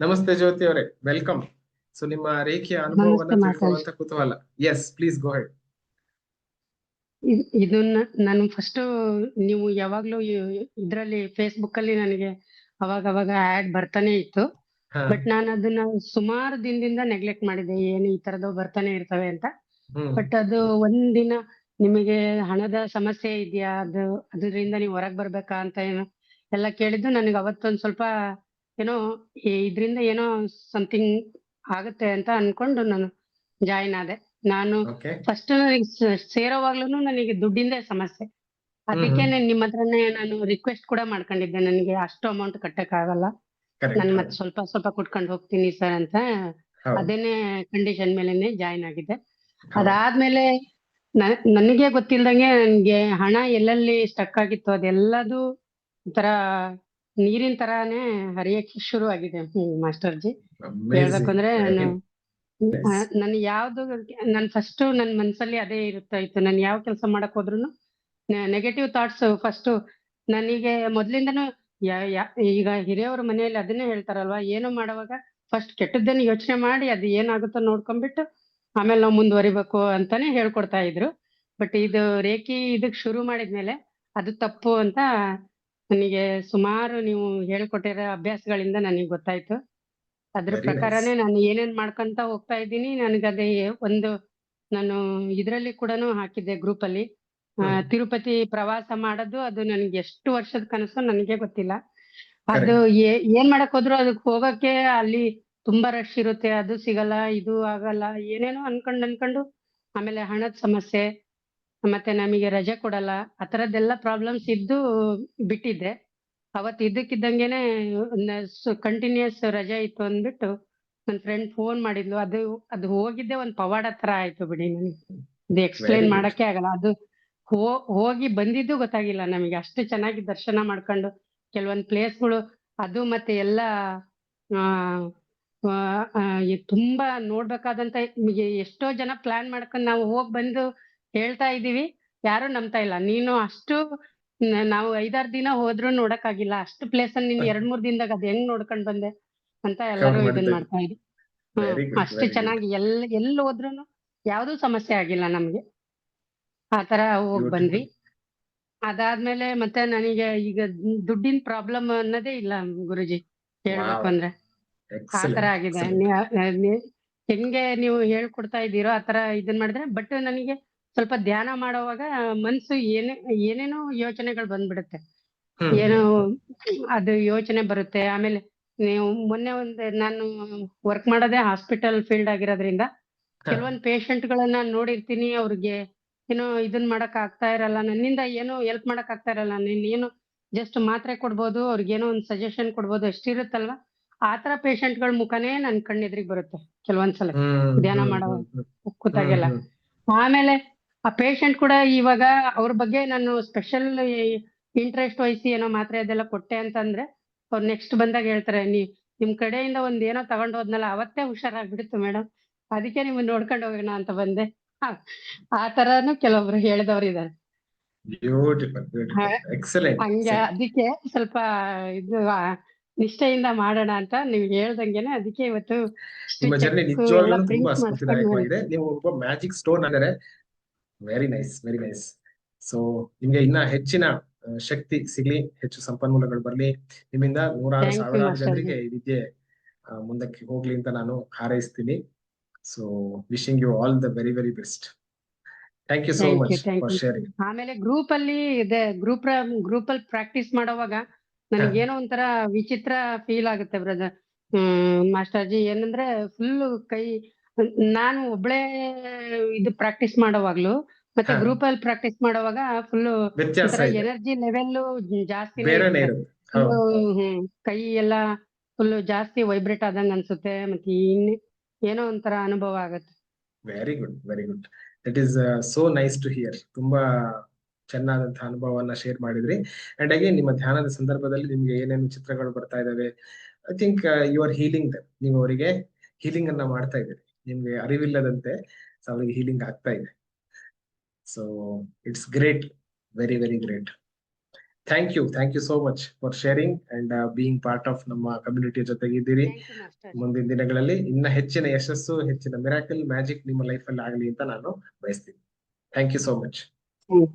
ನಮಸ್ತೆ ಜ್ಯೋತಿ ಅವರೇ welcome so ನಿಮ್ಮ ರೇಖೆಯ ಅನುಭವವನ್ನ. ತಿಳ್ಕೊಳ್ಳುವಂತ ಕುತೂಹಲ. ಎಸ್ ಪ್ಲೀಸ್ ಗೋ ಹೆಡ್ ಇದ್- ಇದನ್ನ ನಾನು ಫಸ್ಟ್ ನೀವು ಯಾವಾಗ್ಲೂ ಇದ್ರಲ್ಲಿ ಫೇಸ್ಬುಕ್ ಅಲ್ಲಿ ನನಗೆ ಅವಾಗ ಅವಾಗ ಆಡ್ ಬರ್ತಾನೆ ಇತ್ತು. ಬಟ್ ನಾನು ಅದನ್ನ ಸುಮಾರು ದಿನದಿಂದ ನೆಗ್ಲೆಕ್ಟ್ ಮಾಡಿದೆ. ಏನು ಈ ತರದ್ದು ಬರ್ತಾನೆ ಇರ್ತವೆ ಅಂತ. ಬಟ್ ಅದು ಒಂದಿನ ನಿಮಗೆ ಹಣದ ಸಮಸ್ಯೆ ಇದೆಯಾ? ಅದು ಅದರಿಂದ ನೀವು ಹೊರಗ್ ಬರ್ಬೇಕಾ ಅಂತ ಏನು ಎಲ್ಲ ಕೇಳಿದ್ದು ನನಗೆ ಅವತ್ತೊಂದ್ ಸ್ವಲ್ಪ ಏನೋ ಇದ್ರಿಂದ ಏನೋ ಸಮಥಿಂಗ್ ಆಗುತ್ತೆ ಅಂತ ಅನ್ಕೊಂಡು ನಾನು ಜಾಯಿನ್ ಆದೆ. ನಾನು ಫಸ್ಟ್ ನನಗೆ ಸ- ಸೇರೋವಾಗ್ಲೂನು ನನಗೆ ದುಡ್ಡಿಂದೇ ಸಮಸ್ಯೆ. ಅದಕ್ಕೆ ನಿಮ್ಮ ಹತ್ರನೇ ನಾನು ರಿಕ್ವೆಸ್ಟ್ ಕೂಡ ಮಾಡ್ಕೊಂಡಿದ್ದೆ. ನನಗೆ ಅಷ್ಟು ಅಮೌಂಟ್ ಕಟ್ಟಕ್ ಆಗಲ್ಲ ನಾನು ಮತ್ತೆ ಸ್ವಲ್ಪ ಸ್ವಲ್ಪ ಕುಟ್ಕೊಂಡು ಹೋಗ್ತೀನಿ ಸರ್ ಅಂತ ಅದೇನೆ ಕಂಡೀಷನ್ ಮೇಲೆನೆ ಜಾಯಿನ್ ಆಗಿದ್ದೆ. ಅದಾದ್ಮೇಲೆ ನನಗೆ ಗೊತ್ತಿಲ್ದಂಗೆ ನನ್ಗೆ ಹಣ ಎಲ್ಲೆಲ್ಲಿ ಸ್ಟಕ್ ಆಗಿತ್ತು ಅದೆಲ್ಲದು ಒಂಥರ ನೀರಿನ ತರಾನೇ ಹರಿಯಕ್ಕೆ ಶುರು ಆಗಿದೆ ಮಾಸ್ಟರ್ಜಿ. ಹೇಳ್ಬೇಕಂದ್ರೆ ನನ್ ಯಾವ್ದು ನನ್ ಫಸ್ಟ್ ನನ್ ಮನ್ಸಲ್ಲಿ ಅದೇ ಇರುತ್ತಾ ಇತ್ತು ನಾನು ಯಾವ ಕೆಲಸ ಮಾಡಕ್ ಹೋದ್ರು ನೆಗೆಟಿವ್ ಥಾಟ್ಸ್ ಫಸ್ಟ್ ನನಗೆ ಮೊದ್ಲಿಂದನು ಈಗ ಹಿರಿಯವ್ರ ಮನೆಯಲ್ಲಿ ಅದನ್ನೇ ಹೇಳ್ತಾರಲ್ವಾ ಏನು ಮಾಡುವಾಗ ಫಸ್ಟ್ ಕೆಟ್ಟದ್ದನ್ನ ಯೋಚನೆ ಮಾಡಿ ಅದು ಏನಾಗುತ್ತೋ ನೋಡ್ಕೊಂಡ್ಬಿಟ್ಟು ಆಮೇಲೆ ನಾವು ಮುಂದುವರಿಬೇಕು ಅಂತಾನೆ ಹೇಳ್ಕೊಡ್ತಾ ಇದ್ರು. ಬಟ್ ಇದು ರೇಖಿ ಇದಕ್ ಶುರು ಮಾಡಿದ್ಮೇಲೆ ಅದು ತಪ್ಪು ಅಂತ ನನಗೆ ಸುಮಾರು ನೀವು ಹೇಳ್ಕೊಟ್ಟಿರೋ ಅಭ್ಯಾಸಗಳಿಂದ ನನಗೆ ಗೊತ್ತಾಯ್ತು. ಅದ್ರ ಪ್ರಕಾರನೇ ನಾನು ಏನೇನ್ ಮಾಡ್ಕೊಂತ ಹೋಗ್ತಾ ಇದ್ದೀನಿ ನನಗದೇ ಒಂದು ನಾನು ಇದ್ರಲ್ಲಿ ಕೂಡನು ಹಾಕಿದ್ದೆ ಗ್ರೂಪ್ ಅಲ್ಲಿ. ತಿರುಪತಿ ಪ್ರವಾಸ ಮಾಡೋದು ಅದು ನನಗೆ ಎಷ್ಟು ವರ್ಷದ ಕನಸು ನನಗೆ ಗೊತ್ತಿಲ್ಲ. ಅದು ಏನ್ ಮಾಡಕ್ ಹೋದ್ರು ಅದಕ್ಕೆ ಹೋಗಕ್ಕೆ ಅಲ್ಲಿ ತುಂಬಾ ರಶ್ ಇರುತ್ತೆ ಅದು ಸಿಗಲ್ಲ ಇದು ಆಗಲ್ಲ ಏನೇನೋ ಅನ್ಕೊಂಡ್ ಅನ್ಕೊಂಡು ಆಮೇಲೆ ಹಣದ ಸಮಸ್ಯೆ ಮತ್ತೆ ನಮಗೆ ರಜೆ ಕೊಡಲ್ಲ ಆ ತರದ್ದೆಲ್ಲ ಪ್ರಾಬ್ಲಮ್ಸ್ ಇದ್ದು ಬಿಟ್ಟಿದ್ದೆ. ಅವತ್ತು ಇದ್ದಕ್ಕಿದ್ದಂಗೆನೆ ಕಂಟಿನ್ಯೂಸ್ ರಜೆ ಇತ್ತು ಅಂದ್ಬಿಟ್ಟು ನನ್ ಫ್ರೆಂಡ್ ಫೋನ್ ಮಾಡಿದ್ಲು. ಅದು ಅದು ಹೋಗಿದ್ದೆ ಒಂದ್ ಪವಾಡ ತರ ಆಯ್ತು ಬಿಡಿ ನನಗೆ. ಅದು ಎಕ್ಸ್ಪ್ಲೈನ್ ಮಾಡಕ್ಕೆ ಆಗಲ್ಲ. ಅದು ಹೋಗಿ ಬಂದಿದ್ದು ಗೊತ್ತಾಗಿಲ್ಲ ನಮಗೆ. ಅಷ್ಟು ಚೆನ್ನಾಗಿ ದರ್ಶನ ಮಾಡ್ಕೊಂಡು ಕೆಲವೊಂದ್ ಪ್ಲೇಸ್ಗಳು ಅದು ಮತ್ತೆ ಎಲ್ಲ ತುಂಬಾ ನೋಡ್ಬೇಕಾದಂತ ಎಷ್ಟೋ ಜನ ಪ್ಲಾನ್ ಮಾಡ್ಕೊಂಡು ನಾವು ಹೋಗ್ ಬಂದು ಹೇಳ್ತಾ ಇದೀವಿ ಯಾರು ನಂಬ್ತಾ ಇಲ್ಲ. ನೀನು ಅಷ್ಟು ನಾವು ಐದಾರು ದಿನ ಹೋದ್ರು ನೋಡಕ್ಕಾಗಿಲ್ಲ. ಅಷ್ಟು ಪ್ಲೇಸ್ ಅಲ್ಲಿ ನೀನ್ ಎರಡ್ ಮೂರ್ ದಿನದಾಗ ಅದ್ ಹೆಂಗ್ ನೋಡ್ಕೊಂಡ್ ಬಂದೆ ಅಂತ ಎಲ್ಲರೂ ಇದನ್ ಮಾಡ್ತಾ ಇದ್ವಿ. ಅಷ್ಟು ಚೆನ್ನಾಗಿ ಎಲ್ ಎಲ್ಲಿ ಹೋದ್ರುನು ಯಾವ್ದು ಸಮಸ್ಯೆ ಆಗಿಲ್ಲ ನಮ್ಗೆ. ಆತರ ಹೋಗ್. ಬಂದ್ವಿ. ಅದಾದ್ಮೇಲೆ ಮತ್ತೆ ನನಗೆ ಈಗ ದುಡ್ಡಿನ ಪ್ರಾಬ್ಲಮ್ ಅನ್ನೋದೇ ಇಲ್ಲ ಗುರುಜಿ. ಹೇಳ್ಬೇಕು. ಅಂದ್ರೆ. ಆ Excellent, ಆಗಿದೆ. ಹೆಂಗೆ ನೀವು ಹೇಳ್ಕೊಡ್ತಾ ಇದ್ದೀರೋ ಆತರ ತರ ಇದನ್ ಮಾಡಿದ್ರೆ ಬಟ್ ನನಗೆ ಸ್ವಲ್ಪ ಧ್ಯಾನ ಮಾಡೋವಾಗ ಮನ್ಸು ಏನೇ ಏನೇನೋ ಯೋಚನೆಗಳು ಬಂದ್ಬಿಡುತ್ತೆ. ಏನೋ ಅದು ಯೋಚನೆ ಬರುತ್ತೆ. ಆಮೇಲೆ ನೀವು ಮೊನ್ನೆ ಒಂದ್ ನಾನು ವರ್ಕ್ ಮಾಡೋದೇ ಹಾಸ್ಪಿಟಲ್ ಫೀಲ್ಡ್ ಆಗಿರೋದ್ರಿಂದ. ಕೆಲವೊಂದ್ ಪೇಷಂಟ್ ಗಳನ್ನ ನೋಡಿರ್ತೀನಿ. ಅವ್ರಿಗೆ ಏನೋ ಇದನ್ ಮಾಡಕ್ ಆಗ್ತಾ ಇರಲ್ಲ. ನನ್ನಿಂದ ಏನೋ ಹೆಲ್ಪ್ ಮಾಡಕ್ ಆಗ್ತಾ ಇರಲ್ಲ. ನೀನ್ ಏನು ಜಸ್ಟ್ ಮಾತ್ರೆ ಕೊಡ್ಬೋದು. ಅವ್ರಿಗೆ ಏನೋ ಒಂದ್ ಸಜೆಷನ್ ಕೊಡ್ಬೋದು. ಅಷ್ಟಿರುತ್ತಲ್ವಾ? ಆತರ ಪೇಷಂಟ್ಗಳ ಮುಖನೇ ನನ್ ಕಣ್ಣೆದ್ರಿಗೆ ಬರುತ್ತೆ. ಕೆಲವೊಂದ್ಸಲ ಧ್ಯಾನ ಮಾಡೋ ಕೂತಾಗೆಲ್ಲ ಆಮೇಲೆ ಆ ಪೇಷಂಟ್ ಕೂಡ ಇವಾಗ ಅವ್ರ ಬಗ್ಗೆ ನಾನು ಸ್ಪೆಷಲ್ ಇಂಟ್ರೆಸ್ಟ್ ವಹಿಸಿ ಏನೋ ಮಾತ್ರೆ ಅದೆಲ್ಲ ಕೊಟ್ಟೆ ಅಂತಂದ್ರೆ ಅವ್ರು ನೆಕ್ಸ್ಟ್ ಬಂದಾಗ ಹೇಳ್ತಾರೆ ನೀ ನಿಮ್ ಕಡೆಯಿಂದ ಒಂದ್ ಏನೋ ತಗೊಂಡ್ ಹೋದ್ನಲ್ಲ ಅವತ್ತೇ ಹುಷಾರಾಗ್ಬಿಡುತ್ತೆ ಮೇಡಮ್ ಅದಕ್ಕೆ ನಿಮ್ ನೋಡ್ಕೊಂಡು ಹೋಗೋಣ ಅಂತ ಬಂದೆ. ಆ- ತರಾನು ಕೆಲವೊಬ್ರು ಹೇಳಿದವ್ರು ಇದಾರೆ. ಹಂಗೆ ಅದಕ್ಕೆ ಸ್ವಲ್ಪ ಇದು ನಿಷ್ಠೆಯಿಂದ ಮಾಡೋಣ ಅಂತ ನೀವ್ ಹೇಳ್ದಂಗೆನೆ ಅದಕ್ಕೆ ಇವತ್ತು ನಿಮ್ಮ ಜರ್ನಿ ನಿಜವಾಗ್ಲೂ ತುಂಬಾ ನೀವು ಒಬ್ಬ ಮ್ಯಾಜಿಕ್ ಸ್ಟೋನ್ ಅಂದರೆ very nice very nice so ನಿಮ್ಗೆ ಇನ್ನ ಹೆಚ್ಚಿನ ಶಕ್ತಿ ಸಿಗ್ಲಿ ಹೆಚ್ಚು ಸಂಪನ್ಮೂಲಗಳು ಬರ್ಲಿ. ನಿಮ್ಮಿಂದ ನೂರಾರು ಸಾವಿರಾರು ಜನರಿಗೆ ಈ ವಿದ್ಯೆ ಮುಂದಕ್ಕೆ ಹೋಗ್ಲಿ ಅಂತ ನಾನು ಹಾರೈಸ್ತೀನಿ. So wishing you all the very very best thank you so much for sharing ಆಮೇಲೆ ಗ್ರೂಪ್ ಅಲ್ಲಿ ಇದೆ ಗ್ರೂಪ್ ಗ್ರೂಪ್ ಅಲ್ಲಿ ಪ್ರಾಕ್ಟೀಸ್ ಮಾಡೋವಾಗ ನನಗೇನೋ ಒಂಥರ ವಿಚಿತ್ರ ಫೀಲ್ ಆಗುತ್ತೆ ಬ್ರದರ್ ಹ್ಮ್ ಮಾಸ್ಟರ್ಜಿ ಏನಂದ್ರೆ ಫುಲ್ ಕೈ ನಾನು ಒಬ್ಳೆ ಇದು ಪ್ರಾಕ್ಟೀಸ್ ಮಾಡೋವಾಗ್ಲು ಮತ್ತೆ. ಗ್ರೂಪ್ ಅಲ್ಲಿ ಪ್ರಾಕ್ಟೀಸ್ ಮಾಡೋವಾಗ ಫುಲ್ ಎನರ್ಜಿ ಲೆವೆಲ್ ಜಾಸ್ತಿ ಕೈ ಎಲ್ಲ ಫುಲ್ ಜಾಸ್ತಿ ವೈಬ್ರೇಟ್ ಆದಂಗ ಅನ್ಸುತ್ತೆ ಮತ್ತೆ ಇನ್ ಏನೋ ಒಂಥರ ಅನುಭವ ಆಗತ್ತೆ. Very good very good it is so nice to hear ತುಂಬಾ ಚೆನ್ನಾದಂತಹ ಅನುಭವವನ್ನ ಶೇರ್ ಮಾಡಿದ್ರಿ. ಅಂಡ್ ಅಗೇನ್ ನಿಮ್ಮ ಧ್ಯಾನದ ಸಂದರ್ಭದಲ್ಲಿ ನಿಮ್ಗೆ ಏನೇನು ಚಿತ್ರಗಳು ಬರ್ತಾ ಇದಾವೆ I think you are healing the ನೀವು ಅವರಿಗೆ ಹೀಲಿಂಗ್ ಅನ್ನ ಮಾಡ್ತಾ ಇದ್ದೀರಿ. ನಿಮ್ಗೆ ಅರಿವಿಲ್ಲದಂತೆ ಸೊ ಅವರಿಗೆ ಹೀಲಿಂಗ್ ಆಗ್ತಾ ಇದೆ. So it's great very very great thank you thank you so much for sharing and being part of ನಮ್ಮ ಕಮ್ಯುನಿಟಿ ಜೊತೆಗಿದ್ದೀರಿ ಮುಂದಿನ ದಿನಗಳಲ್ಲಿ ಇನ್ನ ಹೆಚ್ಚಿನ ಯಶಸ್ಸು ಹೆಚ್ಚಿನ ಮಿರಾಕಲ್ ಮ್ಯಾಜಿಕ್ ನಿಮ್ಮ ಲೈಫ್ ಅಲ್ಲಿ ಆಗಲಿ ಅಂತ ನಾನು ಬಯಸ್ತೀನಿ. Thank you so much hmm.